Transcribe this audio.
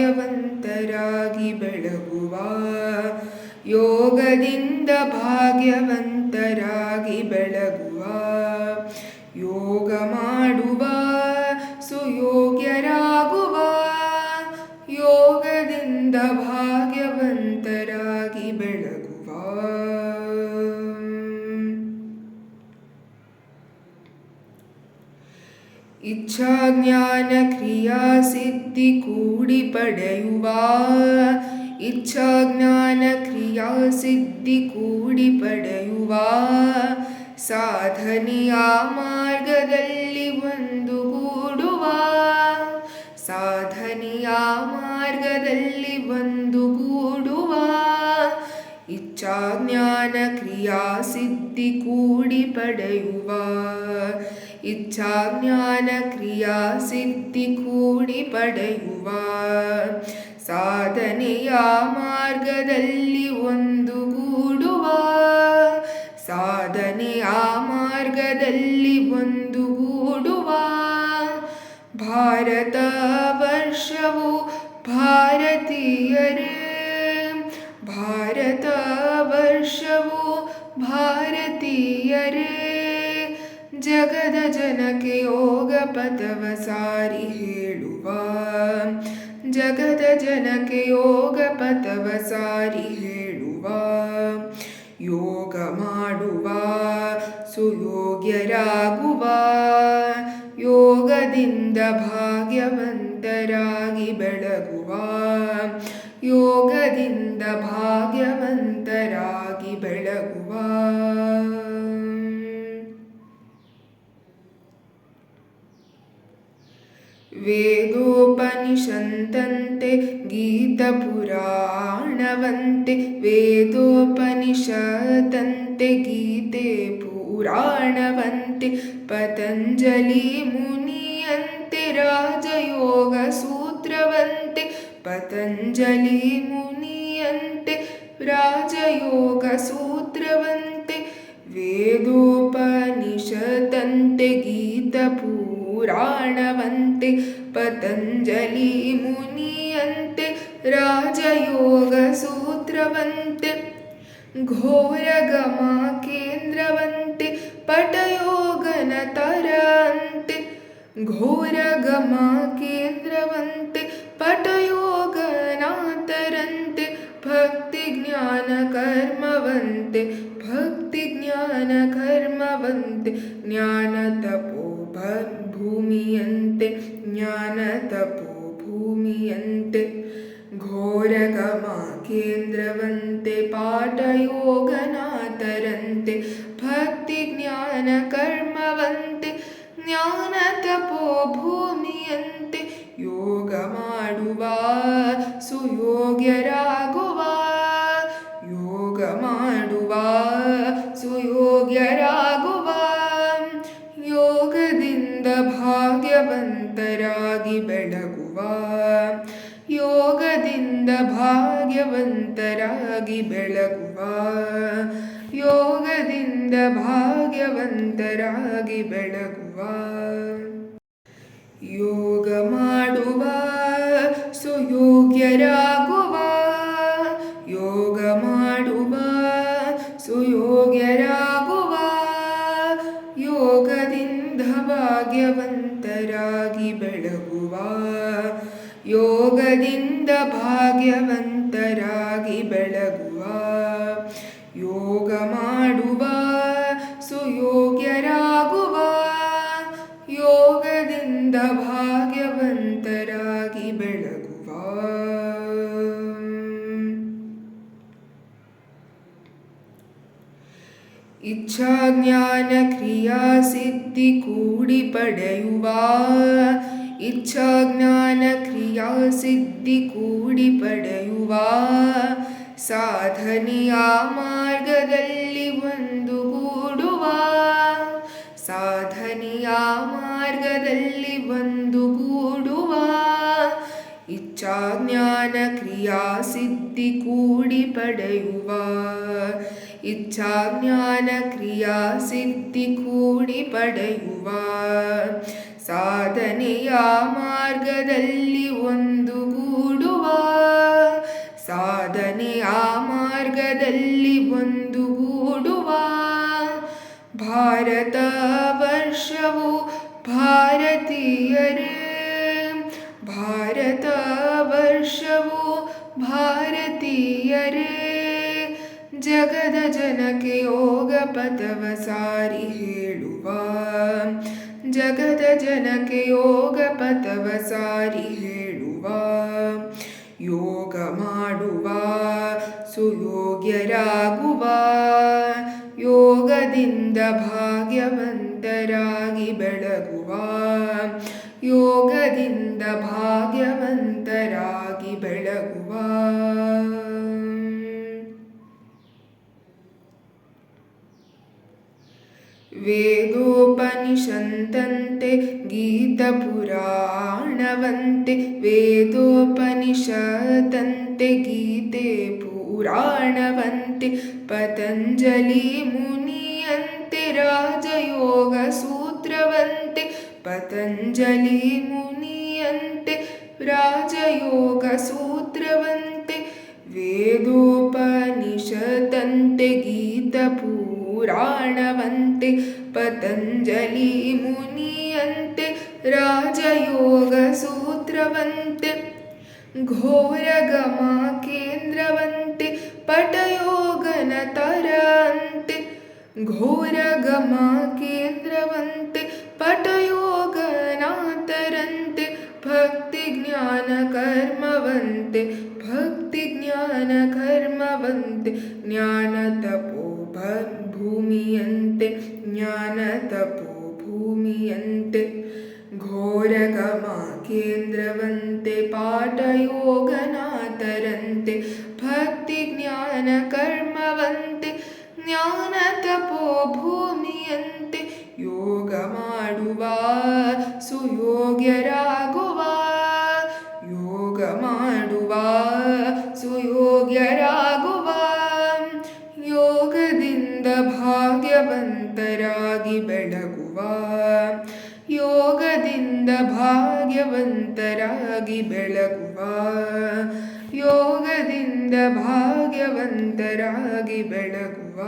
ಭಾಗ್ಯವಂತರಾಗಿ ಬೆಳಗುವ ಯೋಗದಿಂದ ಭಾಗ್ಯವಂತರಾಗಿ ಬೆಳಗುವ ಯೋ ಇಚ್ಛಾಜ್ಞಾನ ಕ್ರಿಯಾ ಸಿದ್ಧಿ ಕೂಡಿ ಪಡೆಯುವ ಇಚ್ಛಾಜ್ಞಾನ ಕ್ರಿಯಾ ಸಿದ್ಧಿ ಕೂಡಿ ಪಡೆಯುವ ಸಾಧನೆಯ ಮಾರ್ಗದಲ್ಲಿ ಒಂದುಗೂಡುವ ಸಾಧನೆಯ ಮಾರ್ಗದಲ್ಲಿ ಒಂದುಗೂಡುವ ಇಚ್ಛಾಜ್ಞಾನ ಕ್ರಿಯಾ ಸಿದ್ಧಿ ಕೂಡಿ ಪಡೆಯುವ ಇಚ್ಛಾಜ್ಞಾನ ಕ್ರಿಯಾ ಸಿದ್ಧಿ ಕೂಡಿ ಪಡೆಯುವ ಸಾಧನೆಯ ಮಾರ್ಗದಲ್ಲಿ ಒಂದುಗೂಡುವ. ಸಾಧನೆಯ ಮಾರ್ಗದಲ್ಲಿ ಒಂದುಗೂಡುವ. ಭಾರತ ವರ್ಷವು ಭಾರತೀಯರೇ. ಭಾರತ ವರ್ಷವು ಭಾರತೀಯರೇ. ಜಗದ ಜನಕ್ಕೆ ಯೋಗ ಪಥವ ಸಾರಿ ಹೇಳುವ. ಜಗದ ಜನಕ್ಕೆ ಯೋಗ ಪಥವ ಸಾರಿ ಹೇಳುವ. ಯೋಗ ಮಾಡುವ, ಸುಯೋಗ್ಯರಾಗುವ. ಯೋಗದಿಂದ ಭಾಗ್ಯವಂತರಾಗಿ ಬೆಳಗುವ. ಯೋಗದಿಂದ ಭಾಗ್ಯವಂತರಾಗಿ ಬೆಳಗುವ. वेदोपनिषन्तन्ते गीतपुराणवन्ते वेदोपनिषदन्ते गीते पुराणवन्ति पतञ्जलिमुनियन्ते राजयोगसूत्रवन्ते पतञ्जलिमुनियन्ते राजयोगसूत्रवन्ते वेदोपनिषदन्ते गीतपू पुराणवन्ते पतञ्जलिमुनियन्ते राजयोगसूत्रवन्ते घोरगमाकेन्द्रवन्ते पटयोगनतरन्ते घोरगमाकेन्द्रवन्ते पटयोगनातरन्ते भक्तिज्ञानकर्मवन्ते भक्तिज्ञानकर्मवन्ते ज्ञान ತಪೋ ಭೂಮಿಯಂತೆ ಯೋಗ ಮಾಡುವ, ಸುಯೋಗ್ಯರಾಗುವ, ಯೋಗ ಮಾಡುವ, ಸುಯೋಗ್ಯರಾಗುವ. ಯೋಗದಿಂದ ಭಾಗ್ಯವಂತರಾಗಿ ಬೆಳಗುವ, ಯೋಗದಿಂದ ಭಾಗ್ಯವಂತರಾಗಿ ಬೆಳಗುವ. ಯೋಗದಿಂದ ಭಾಗ್ಯವಂತರಾಗಿ ಬೆಳಗುವ. ಯೋಗ ಮಾಡುವ ಸುಯೋಗ್ಯರಾಗುವ ಯೋಗ ಮಾಡುವ ಸುಯೋಗ್ಯರಾಗುವ ಯೋಗದಿಂದ ಭಾಗ್ಯವಂತರಾಗಿ ಬೆಳಗುವ ಯೋಗದಿಂದ ಭಾಗ್ಯವಂತರಾಗಿ ಬೆಳಗುವ ಯೋಗ ಮಾಡುವ ಯೋಗದಿಂದ ಭಾಗ್ಯವಂತರಾಗಿ ಬೆಳಗುವ. ಇಚ್ಛಾಜ್ಞಾನ ಕ್ರಿಯಾ ಸಿದ್ಧಿ ಕೂಡಿ ಪಡೆಯುವ. ಇಚ್ಛಾಜ್ಞಾನ ಕ್ರಿಯಾ ಸಿದ್ಧಿ ಕೂಡಿ ಪಡೆಯುವ. ಸಾಧನೆಯ ಮಾರ್ಗದಲ್ಲಿ ಒಂದುಗೂಡುವ ಸಾಧನೆಯ ಮಾರ್ಗದಲ್ಲಿ ಒಂದುಗೂಡುವ ಇಚ್ಛಾಜ್ಞಾನ ಕ್ರಿಯಾ ಸಿದ್ಧಿ ಕೂಡಿ ಪಡೆಯುವ. ಇಚ್ಛಾಜ್ಞಾನ ಕ್ರಿಯಾ ಸಿದ್ಧಿ ಕೂಡಿ ಪಡೆಯುವ. ಸಾಧನೆಯ ಮಾರ್ಗದಲ್ಲಿ ಒಂದುಗೂಡುವ ಸಾಧನೆಯ ಮಾರ್ಗದಲ್ಲಿ ಒಂದುಗೂಡುವ ಭಾರತ ವರ್ಷವು ಭಾರತೀಯರೇ ಭಾರತ ವರ್ಷವು ಭಾರತೀಯರೇ ಜಗದ ಜನಕ್ಕೆ ಯೋಗ ಪಥವ ಸಾರಿ ಹೇಳುವ ಜಗದ ಜನಕ್ಕೆ ಯೋಗ ಪಥವ ಸಾರಿ ಹೇಳುವ ಯೋಗ ಮಾಡುವ ಸುಯೋಗ್ಯರಾಗುವ ಯೋಗದಿಂದ ಭಾಗ್ಯವಂತರಾಗಿ ಬೆಳಗುವ. ಯೋಗದಿಂದ ಭಾಗ್ಯವಂತರಾಗಿ ಬೆಳಗುವ. वेदोपनिषन्तन्ते गीतपुराणवन्ते वेदोपनिषदन्ते गीते पुराणवन्ति पतञ्जलिमुनियन्ते राजयोगसूत्रवन्ते पतञ्जलिमुनियन्ते राजयोगसूत्रवन्ते वेदोपनिषदन्ते गीतपू पुराणवन्ते पतञ्जलिमुनियन्ते राजयोगसूत्रवन्ते घोरगमाकेन्द्रवन्ते पटयोगनतरन्ते घोरगमाकेन्द्रवन्ते पटयोगनातरन्ते भक्तिज्ञानकर्मवन्ते भक्तिज्ञानकर्मवन्ते ज्ञानतपो ಪಟಯೋಗನ ತರಂತೆ ಘೋರಗಮ ಕೇಂದ್ರವಂತೆ ಪಟಯೋಗನಾತರಂತೆ ಭಕ್ತಿ ಜ್ಞಾನ ಕರ್ಮವಂತೆ ಭಕ್ತಿ ಜ್ಞಾನ ಕರ್ಮವಂತೆ ಜ್ಞಾನ ತಪೋ ಭ- ಭೂಮಿಯಂತೆ ಜ್ಞಾನ ತಪೋ ಭೂಮಿಯಂತೆ ಘೋರಗಮ ಕೇಂದ್ರವಂತೆ ಪಾಠಯೋಗನಾಥರಂತೆ ಭಾಗ್ಯವಂತರಾಗಿ ಬೆಳಗುವ ಯೋಗದಿಂದ ಭಾಗ್ಯವಂತರಾಗಿ ಬೆಳಗುವ.